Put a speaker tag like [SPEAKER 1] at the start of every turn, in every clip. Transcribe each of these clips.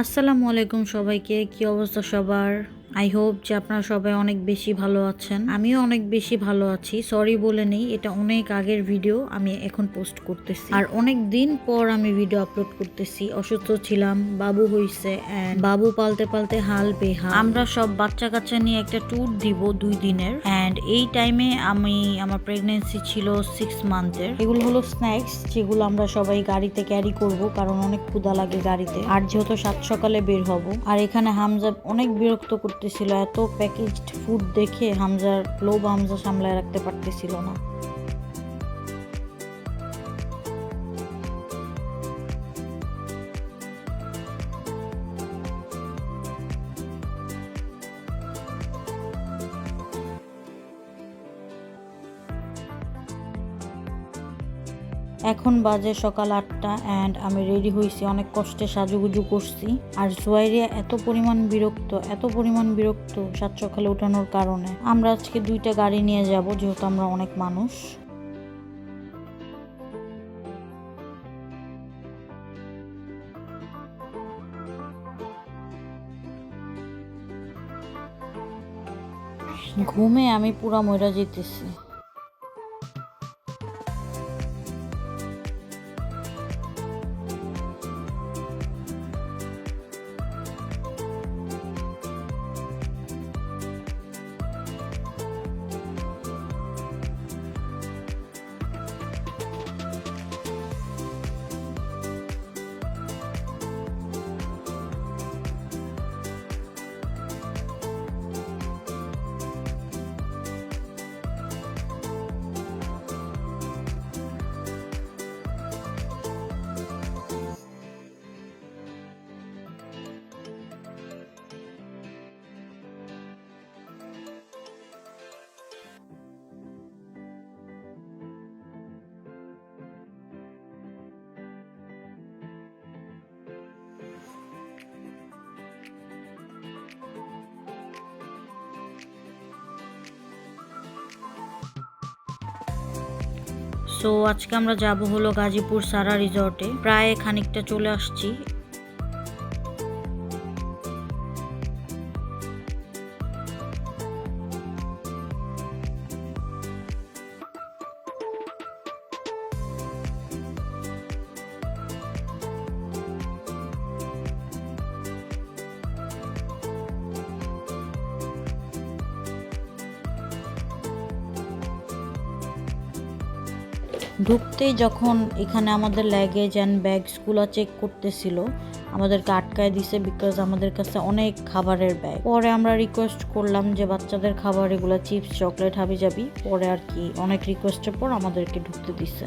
[SPEAKER 1] আসসালামু আলাইকুম সবাইকে কি অবস্থা সবার? আই হোপ যে আপনারা সবাই অনেক বেশি ভালো আছেন। আমিও অনেক বেশি ভালো আছি। সরি বলে নেই, এটা অনেক আগের ভিডিও আমি এখন পোস্ট করতেছি। আর অনেক দিন পর আমি ভিডিও আপলোড করতেছি। অসুস্থ ছিলাম, বাবু হইছে বাবু পালতে পালতে হাল বেহা আমরা সব বাচ্চা কাচ্চা নিয়ে একটা ট্যুর দিব দুই দিনের। অ্যান্ড এই টাইমে আমি, আমার প্রেগনেন্সি ছিল সিক্স মান্থের এগুলো হলো স্ন্যাক্স যেগুলো আমরা সবাই গাড়িতে ক্যারি করব, কারণ অনেক ক্ষুধা লাগে গাড়িতে। আর যেহেতু সাত সকালে বের হব। আর এখানে হামজা অনেক বিরক্ত করতেছিল এত প্যাকেজড ফুড দেখে হামজার লোভ হামজা সামলায় রাখতে পারতেছিল না। এখন বাজে সকাল আটটা অ্যান্ড আমি রেডি হয়েছি অনেক কষ্টে সাজুগুজু করছি। আর সোয়াইরিয়া এত পরিমাণ বিরক্ত, এত পরিমাণ বিরক্ত সাত সকালে উঠানোর কারণে। আমরা আজকে দুইটা গাড়ি নিয়ে যাব, যেহেতু আমরা অনেক মানুষ। ঘুমে আমি পুরা ময়রা যেতেছি। সো আজকে আমরা যাব হলো গাজীপুর সারা রিসর্টে। প্রায় খানিকটা চলে আসছি। ঢুকতেই যখন এখানে আমাদের ল্যাগেজ অ্যান্ড ব্যাগসগুলো চেক করতেছিল, আমাদেরকে আটকায় দিছে বিকজ আমাদের কাছে অনেক খাবারের ব্যাগ পরে আমরা রিকোয়েস্ট করলাম যে বাচ্চাদের খাবার, এগুলো চিপস চকলেট হাবি যাবি পরে আর কি, অনেক রিকোয়েস্টের পর আমাদেরকে ঢুকতে দিছে।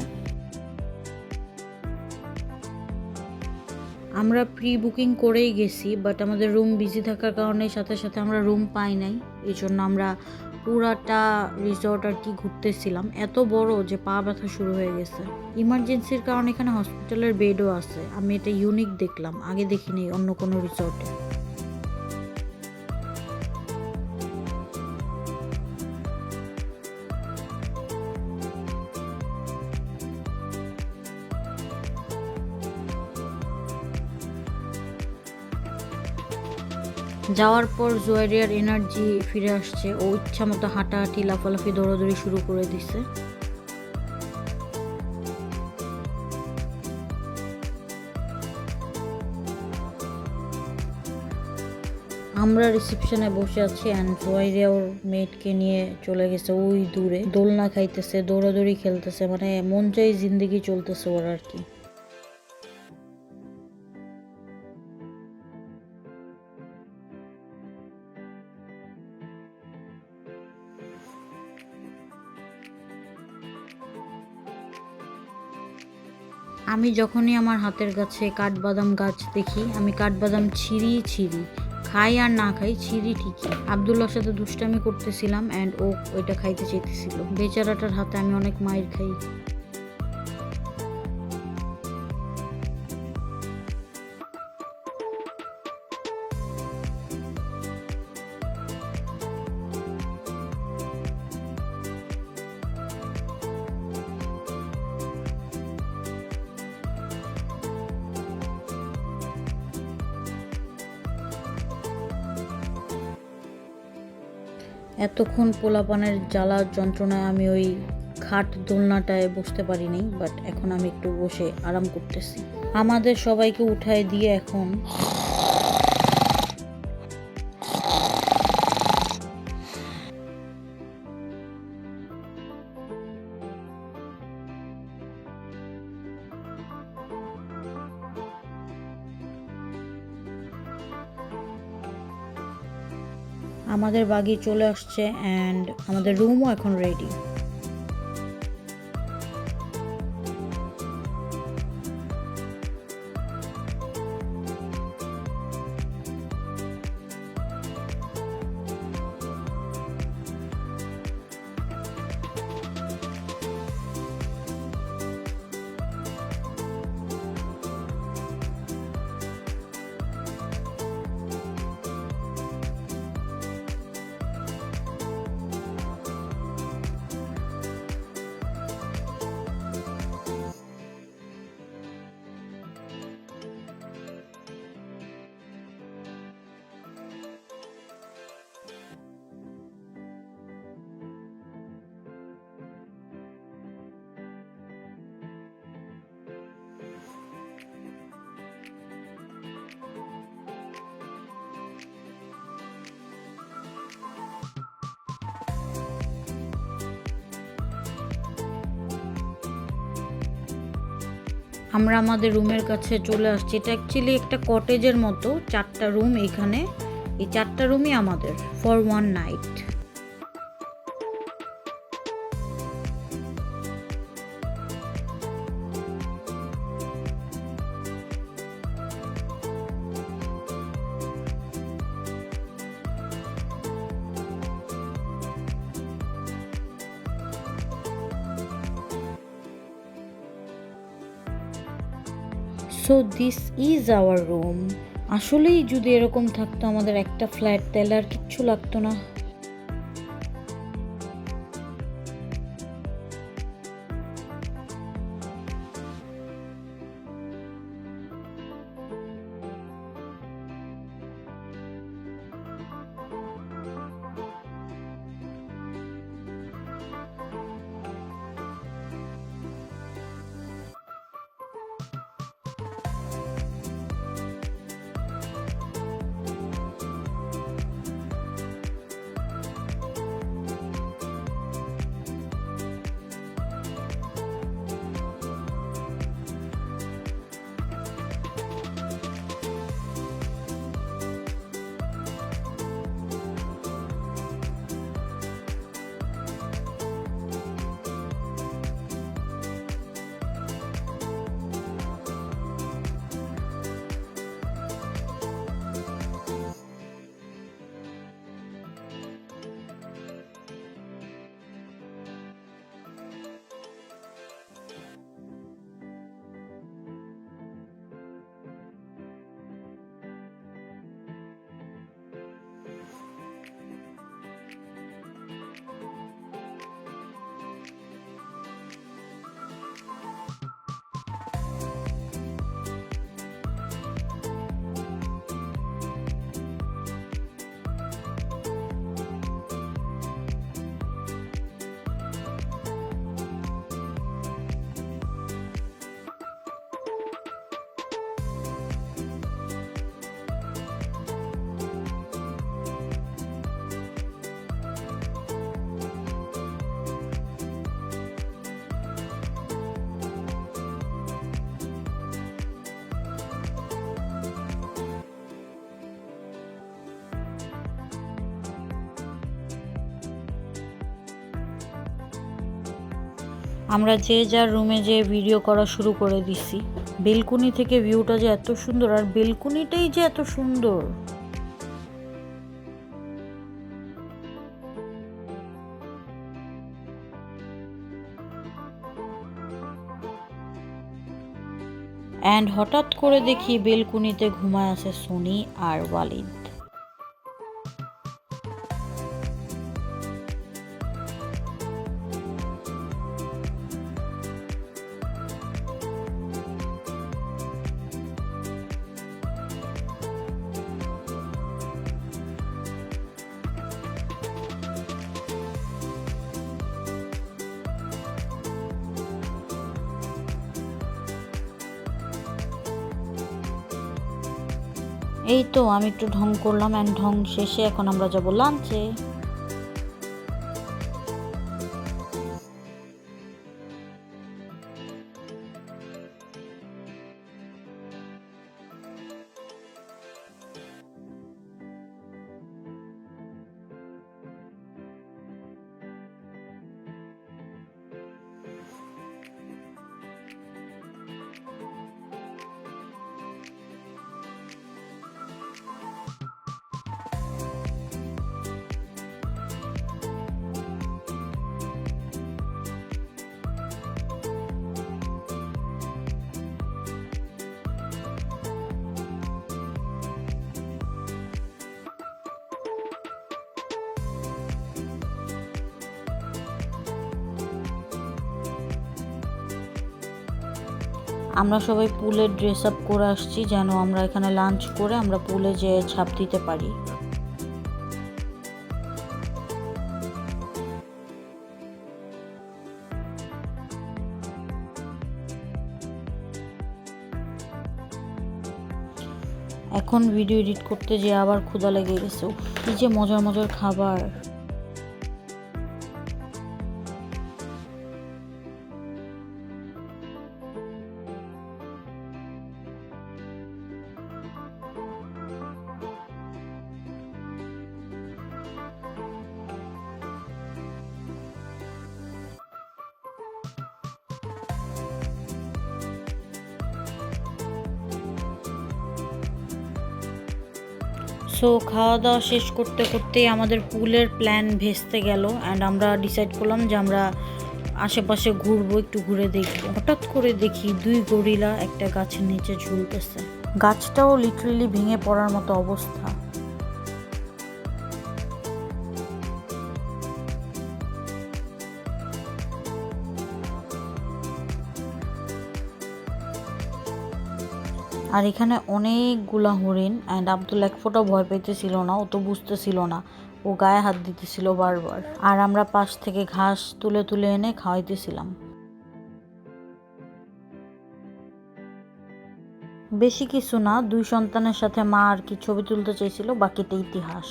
[SPEAKER 1] আমরা প্রি বুকিং করেই গেছি বাট আমাদের রুম বিজি থাকার কারণে সাথে সাথে আমরা রুম পাই নাই। এই জন্য আমরা পুরাটা রিসর্ট আর কি ঘুরতেছিলাম, এত বড় যে পা ব্যথা শুরু হয়ে গেছে। ইমার্জেন্সির কারণে এখানে হসপিটালের বেডও আছে। আমি এটা ইউনিক দেখলাম, আগে দেখিনি অন্য কোনো রিসর্টে যাওয়ার পর জুয়ারিয়ার এনার্জি ফিরে আসছে ও ইচ্ছা মতো হাঁটাহাঁটি, লাফালাফি, দৌড়াদৌড়ি শুরু করে দিছে। আমরা রিসেপশনে বসে আছি অ্যান্ড জুয়ারিয়া ওর মেয়েটকে নিয়ে চলে গেছে ওই দূরে। দোলনা খাইতেছে, দৌড়াদৌড়ি খেলতেছে মানে মন চাই জিন্দগি চলতেছে ওর আর কি। আমি যখনই আমার হাতের কাছে কাঠবাদাম গাছ দেখি, আমি কাঠবাদাম ছিঁড়ি ছিঁড়ি। খাই আর না খাই, ছিঁড়ি ঠিকই। আবদুল্লার সাথে দুষ্টামি করতেছিলাম অ্যান্ড ও ওইটা খাইতে চাইতেছিল। বেচারাটার হাতে আমি অনেক মায়ের খাই। এতক্ষণ পোলাপানের জ্বালা যন্ত্রণায় আমি ওই খাট দোলনাটায় বসতে পারিনি বাট এখন আমি একটু বসে আরাম করতেছি। আমাদের সবাইকে উঠায় দিয়ে এখন আমাদের বাগি চলে আসছে অ্যান্ড আমাদের রুমও এখন রেডি আমরা আমাদের রুমের কাছে চলে আসছি। এটা অ্যাকচুয়ালি একটা কটেজের মতো, চারটা রুম এখানে। এই চারটা রুমই আমাদের for one night so this is our room আসলেই যদি এরকম থাকতো, আমাদের একটা ফ্ল্যাট তাহলে আর কিচ্ছু লাগতো না। আমরা যে যার রুমে যে ভিডিও করা শুরু করে দিছি। বেলকুনি থেকে ভিউটা যে এত সুন্দর, আর বেলকুনিটাই যে এত সুন্দর। অ্যান্ড হঠাৎ করে দেখি বেলকুনিতে ঘুমায় আছে সোনি আর ওয়ালিদ এই তো আমি একটু ঢং করলাম অ্যান্ড ঢং শেষে এখন আমরা যাব লাঞ্চে আমরা সবাই পুলে ড্রেস আপ করে আসছি যেন আমরা এখানে লাঞ্চ করে আমরা পুলে যেয়ে ছাপ দিতে পারি। এখন ভিডিও এডিট করতে যেয়ে আবার ক্ষুধা লেগে গেছে। কি যে মজার মজার খাবার। সো খাওয়া দাওয়া শেষ করতে করতেই আমাদের পুলের প্ল্যান ভেস্তে গেল অ্যান্ড আমরা ডিসাইড করলাম যে আমরা আশেপাশে ঘুরবো, একটু ঘুরে দেখব। হঠাৎ করে দেখি দুই গরিলা একটা গাছের নিচে ঝুলতেছে। গাছটাও লিটারেলি ভেঙে পড়ার মতো অবস্থা। আর এখানে অনেকগুলা হরিণ অ্যান্ড আব্দুল এক ফোঁটা ভয় পেতেছিল না, ও তো বুঝতেছিল না। ও গায়ে হাত দিতেছিল বারবার। আর আমরা পাশ থেকে ঘাস তুলে তুলে এনে খাওয়াইতেছিলাম। বেশি কিছু না, দুই সন্তানের সাথে মা আর কি ছবি তুলতে চাইছিল, বাকিটা ইতিহাস।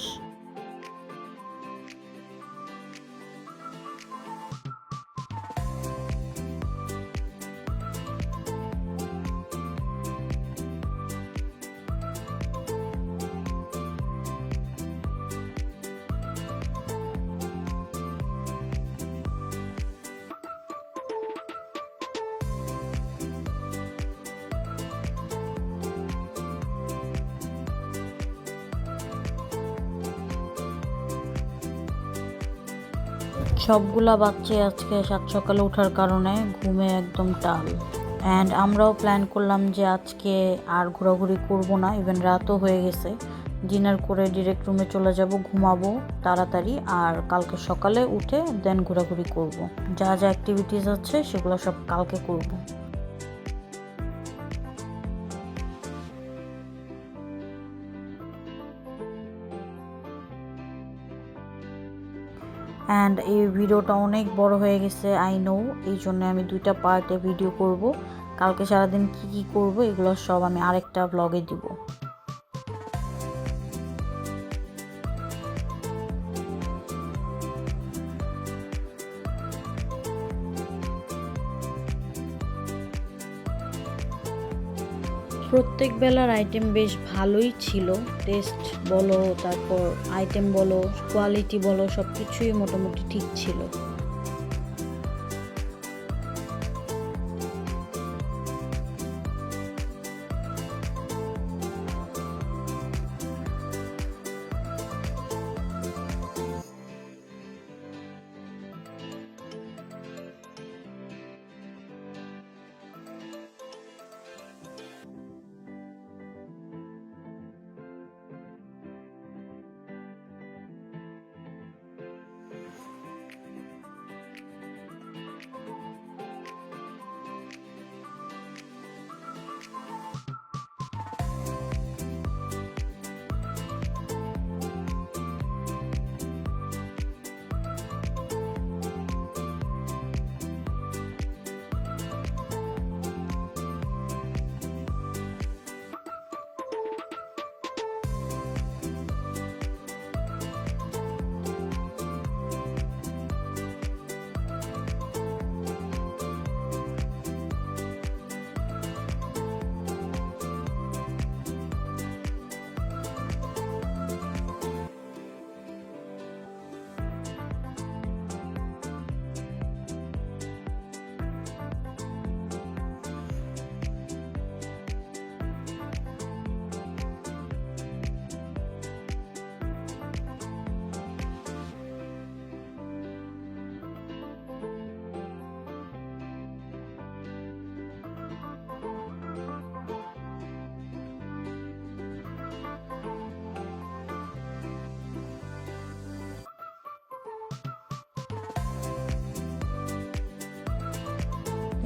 [SPEAKER 1] সবগুলা বাচ্চা আজকে সাত সকালে ওঠার কারণে ঘুমে একদম টাল অ্যান্ড আমরাও প্ল্যান করলাম যে আজকে আর ঘোরাঘুরি করব না ইভেন রাতও হয়ে গেছে ডিনার করে ডিরেক্ট রুমে চলে যাব, ঘুমাবো তাড়াতাড়ি আর কালকে সকালে উঠে দেন ঘোরাঘুরি করব। যা যা অ্যাক্টিভিটিস আছে সেগুলো সব কালকে করব। অ্যান্ড এই ভিডিওটা অনেক বড় হয়ে গেছে আই নো এই জন্য আমি দুইটা পার্টে ভিডিও করব। কালকে সারাদিন কি কি করব, এগুলো সব আমি আরেকটা ব্লগে দিব। প্রত্যেক বেলার আইটেম বেশ ভালোই ছিল। টেস্ট বলো তারপর আইটেম বলো কোয়ালিটি বলো সব কিছুই মোটামুটি ঠিক ছিল।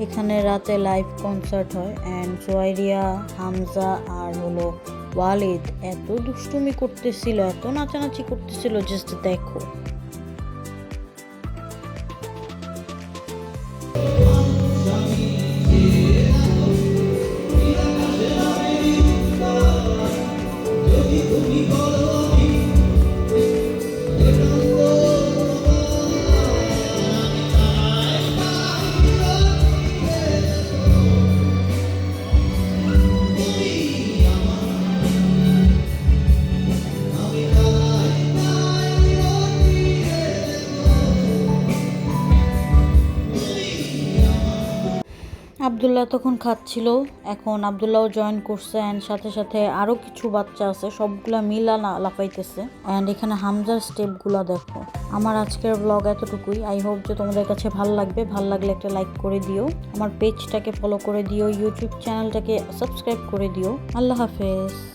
[SPEAKER 1] এখানে রাতে লাইভ কনসার্ট হয় অ্যান্ড সোয়াইরিয়া হামজা আর হলো ওয়ালিদ এত দুষ্টুমি করতেছিল, এত নাচানাচি করতেছিল জাস্ট দেখো। আবদুল্লাহ তখন খাচ্ছিল। এখন আবদুল্লাহও জয়েন করছে অ্যান্ড সাথে সাথে আরও কিছু বাচ্চা আছে, সবগুলা মিলা লাফাইতেছে অ্যান্ড এখানে হামজার স্টেপগুলো দেখো। আমার আজকের ব্লগ এতটুকুই। আই হোপ যে তোমাদের কাছে ভালো লাগবে। ভালো লাগলে একটা লাইক করে দিও। আমার পেজটাকে ফলো করে দিও। ইউটিউব চ্যানেলটাকে সাবস্ক্রাইব করে দিও। আল্লাহ হাফেজ।